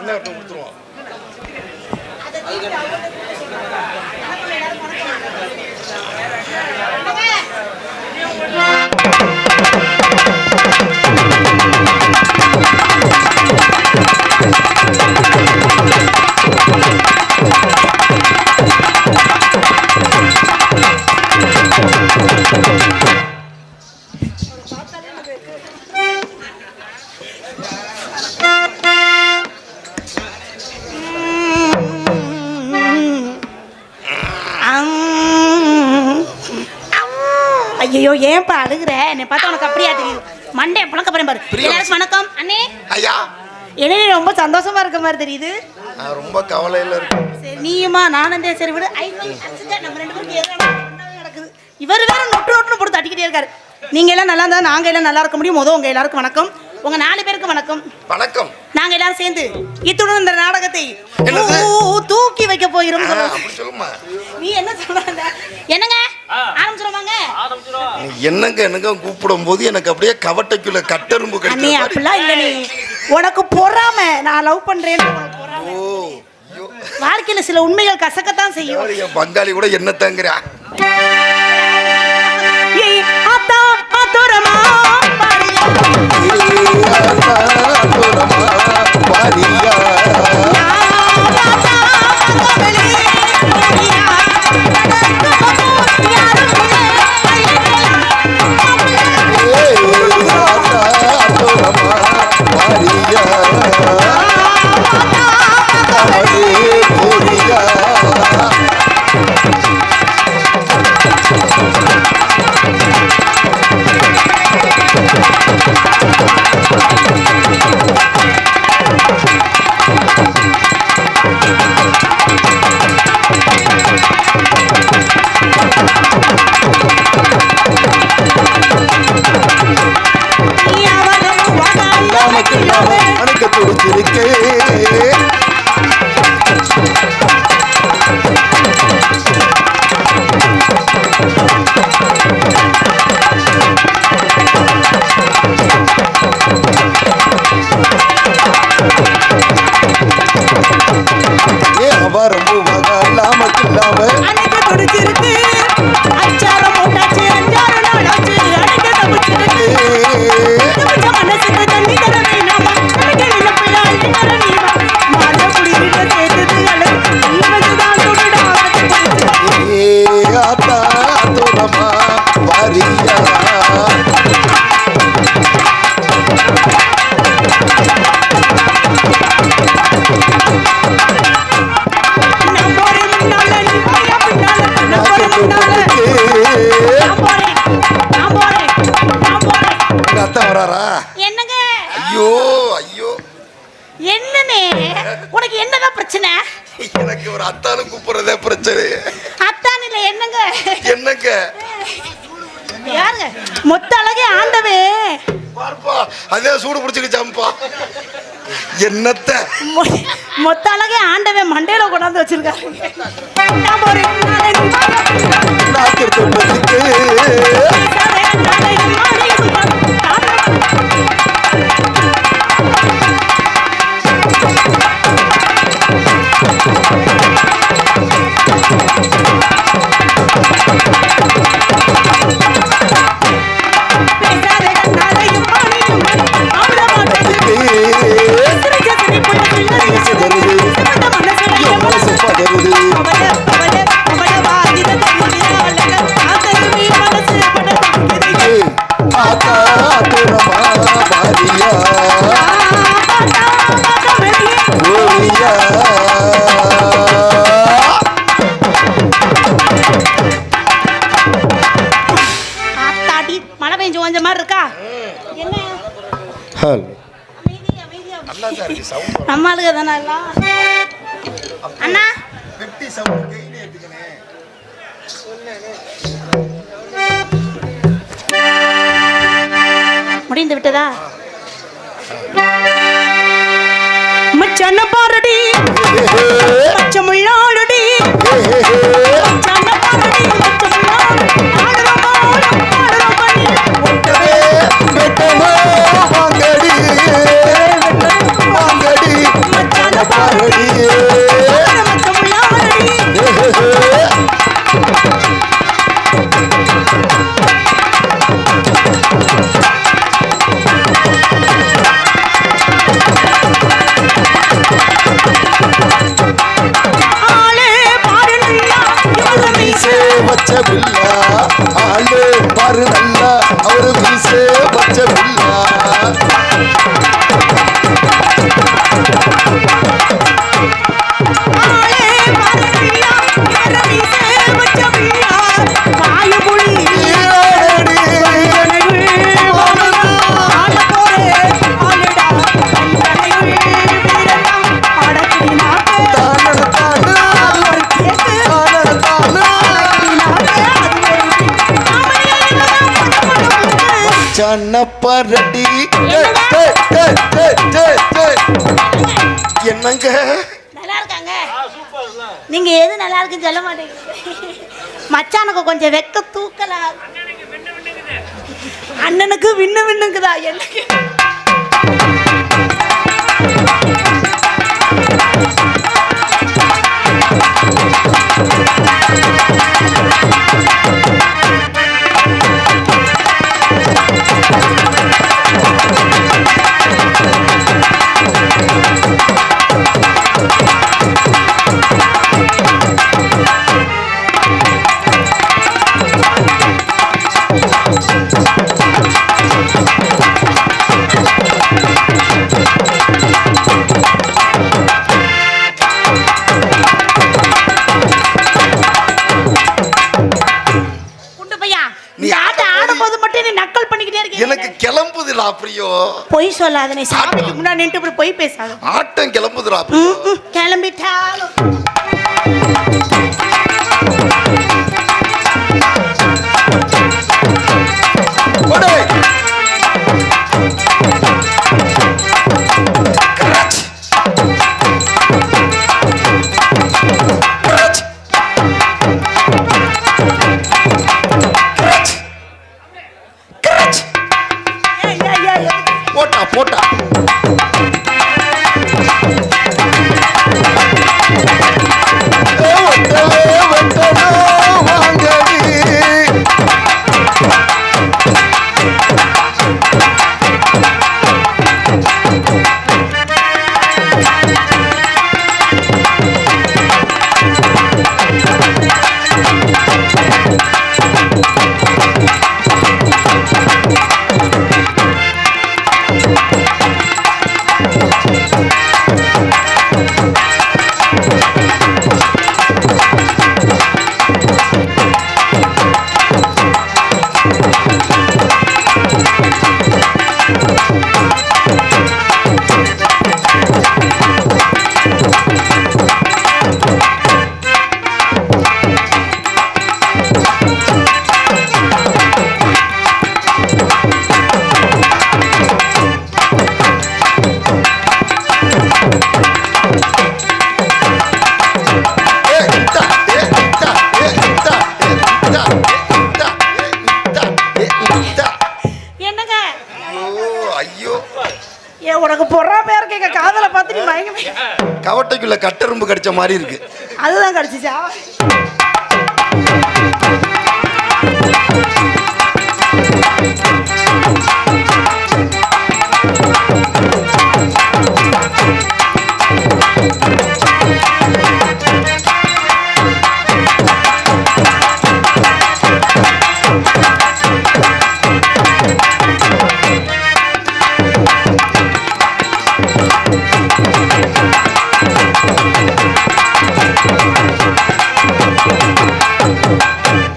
அண்ணன் கொடுத்துருவோம் ஐயோ ஏன்பா அழுகுற? என்னை பார்த்தா உனக்கு அப்படியா தெரியுது மண்டே புழக்க போறேன் பாரு. எல்லாருக்கும் வணக்கம். அண்ணே. ஐயா. என்ன ரொம்ப சந்தோஷமா இருக்க மாதிரி தெரியுது. நான் ரொம்ப கவலையில் இருக்கேன். சரி நீயுமா நானும் சரி விடு. ஐ நம்ம ரெண்டு ஒண்ணாவே நடக்குது. இவர் வேற நொட்டு நொட்டுன்னு போட்டு தட்டிக்கிட்டே இருக்காரு. நீங்க எல்லாம் நல்லா இருந்தா நாங்க எல்லாம் நல்லா இருக்க முடியும். முதல் உங்க எல்லாருக்கும் வணக்கம். உங்க நாலு பேருக்கு வணக்கம். வணக்கம். நாங்க எல்லாரும் சேர்ந்து இத்துடன் இந்த நாடகத்தை தூக்கி வைக்க போகிறோம் சொல்லுமா? நீ என்ன சொல்றாங்க என்னங்க? ஆரம்பிச்சிருவாங்க. என்னங்க என்னங்க கூப்பிடும் போது எனக்கு அப்படியே கவட்டைக்குள்ள கட்டெரும்பு. அப்படிலாம் இல்லை நீ. உனக்கு பொறாம. நான் லவ் பொறாம. ஓ வாழ்க்கையில சில உண்மைகள் கசக்கத்தான் செய்யும். பங்காளி கூட என்ன தங்குறா? பாரியா. அத்தா வராரா? என்னங்க? ஐயோ ஐயோ. என்னனே உனக்கு என்னதான் பிரச்சனை? எனக்கு ஒரு அத்தானு கூப்பிடுறதே பிரச்சனை அத்தான் இல்ல என்னங்க? என்னங்க? யாருங்க? மொத்த அழகே ஆண்டவே. பார்ப்பா அதே சூடு பிடிச்சிக்கிச்சாம்பா என்னத்த? மொத்த அழகே ஆண்டவே மண்டையில கொண்டாந்து வச்சிருக்காரு. முடிந்து விட்டதா? மச்சான பாரடி மச்சமுள்ளாடுடி. மச்சான பாரடி மச்சான வீசே பச்சை பிள்ளா சன்னப்பரடி என்னங்க? நல்லா இருக்காங்க நீங்க எது நல்லா இருக்குன்னு சொல்ல மாட்டேங்கிறீங்க. மச்சானுக்கு கொஞ்சம் வெக்க தூக்கல. அண்ணனுக்கு விண்ணு விண்ணுக்குதா என்ன பிரியோ பொய் சொல்லாத நீ சாமிக்கு முன்னாடி நின்று இப்படி பொய் பேசாத. ஆட்டம் கிளம்புதுடா கிளம்பிட்டாலும். கவட்டைக்குள்ள கட்டரும்பு கடிச்ச மாதிரி இருக்கு அதுதான் கடிச்சிச்சா Thank you. Thank you.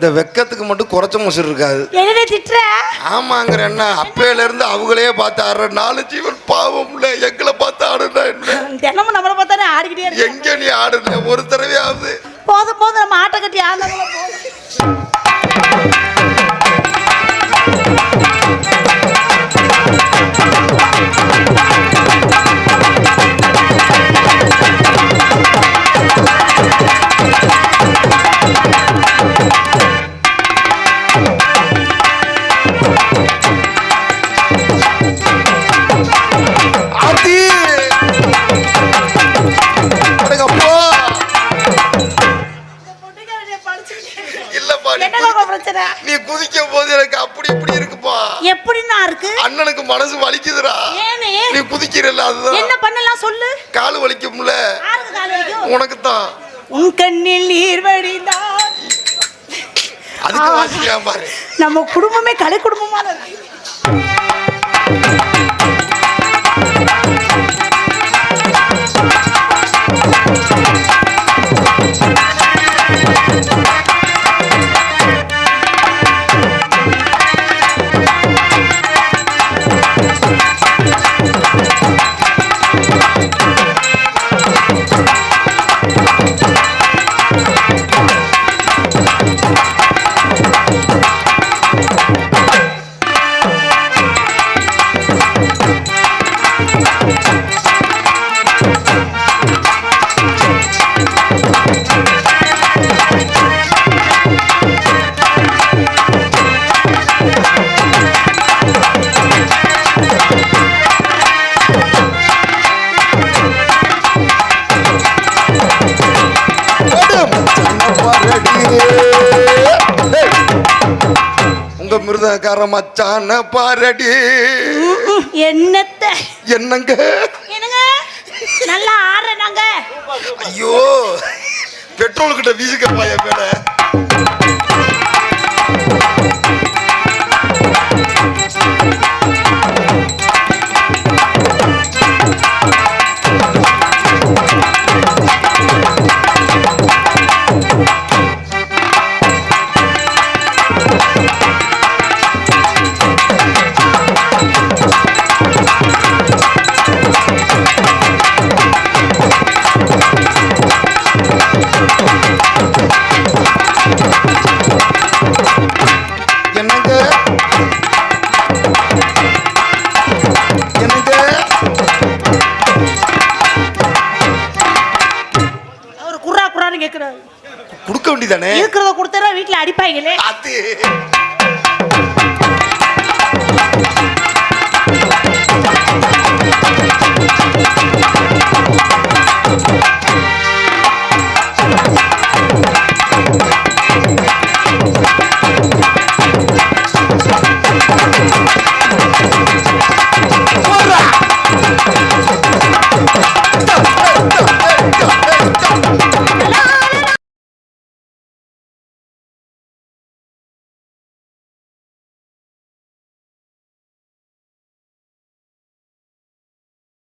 இந்த வெக்கத்துக்கு மட்டும் குறைச்ச மோசம் இருக்காது திட்டுற? ஆமாங்கிற என்ன அப்பையில இருந்து அவங்களே பார்த்து ஆடுற நாலு ஜீவன் பாவம்ல எங்களை பார்த்து ஆடுனா என்ன? தினமும் நம்மளை பார்த்தானே ஆடிக்கிட்டே இருக்கு எங்க நீ ஆடுன? ஒரு தடவையாவது. போதும் போதும் நம்ம ஆட்டை கட்டி நீ குதிக்கும் போது எனக்கு அப்படி இப்படி இருக்குப்பா. எப்படின்னா இருக்கு? அண்ணனுக்கு மனசு வலிக்குதுடா. நீ குதிக்கிறல்ல அதுதான். என்ன பண்ணலாம் சொல்லு? கால் வலிக்கும்ல. உனக்கு தான் உன் கண்ணில் நீர் வடிந்தா அதுக்கு வாசிக்கலாம் பாரு. நம்ம குடும்பமே கலை குடும்பமா இருக்கு. மிருதக்கார மச்சான பாரடி. என்னத்த? என்னங்க? என்னங்க? நல்லா ஆடுறாங்க ஐயோ பெட்ரோல் கிட்ட வீசுக்க பாய மேல கொடுக்க வேண்டியதானே? இருக்கிறத கொடுத்தா வீட்டுல அடிப்பாங்களே அது.